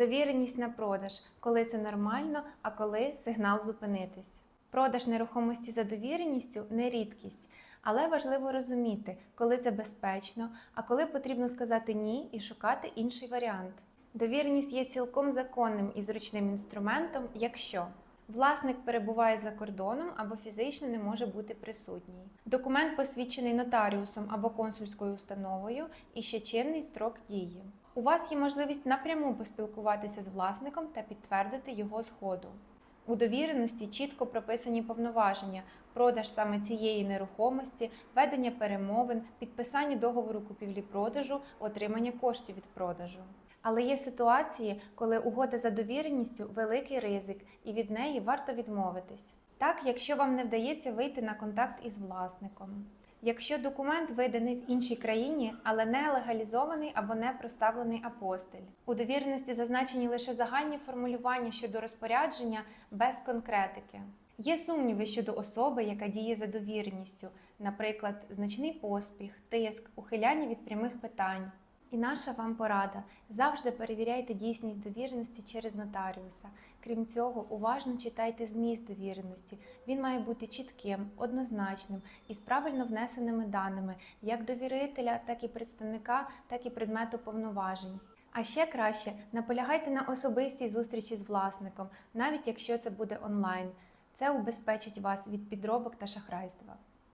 Довіреність на продаж, коли це нормально, а коли сигнал зупинитись. Продаж нерухомості за довіреністю не рідкість, але важливо розуміти, коли це безпечно, а коли потрібно сказати ні і шукати інший варіант. Довіреність є цілком законним і зручним інструментом, якщо власник перебуває за кордоном або фізично не може бути присутній. Документ посвідчений нотаріусом або консульською установою і ще чинний строк дії. У вас є можливість напряму поспілкуватися з власником та підтвердити його згоду. У довіреності чітко прописані повноваження, продаж саме цієї нерухомості, ведення перемовин, підписання договору купівлі-продажу, отримання коштів від продажу. Але є ситуації, коли угода за довіреністю великий ризик, і від неї варто відмовитись. Так, якщо вам не вдається вийти на контакт із власником. Якщо документ виданий в іншій країні, але не легалізований або не проставлений апостиль. У довіреності зазначені лише загальні формулювання щодо розпорядження без конкретики. Є сумніви щодо особи, яка діє за довіреністю, наприклад, значний поспіх, тиск, ухиляння від прямих питань. І наша вам порада: завжди перевіряйте дійсність довіреності через нотаріуса. Крім цього, уважно читайте зміст довіреності. Він має бути чітким, однозначним і з правильно внесеними даними як довірителя, так і представника, так і предмету повноважень. А ще краще наполягайте на особистій зустрічі з власником, навіть якщо це буде онлайн. Це убезпечить вас від підробок та шахрайства.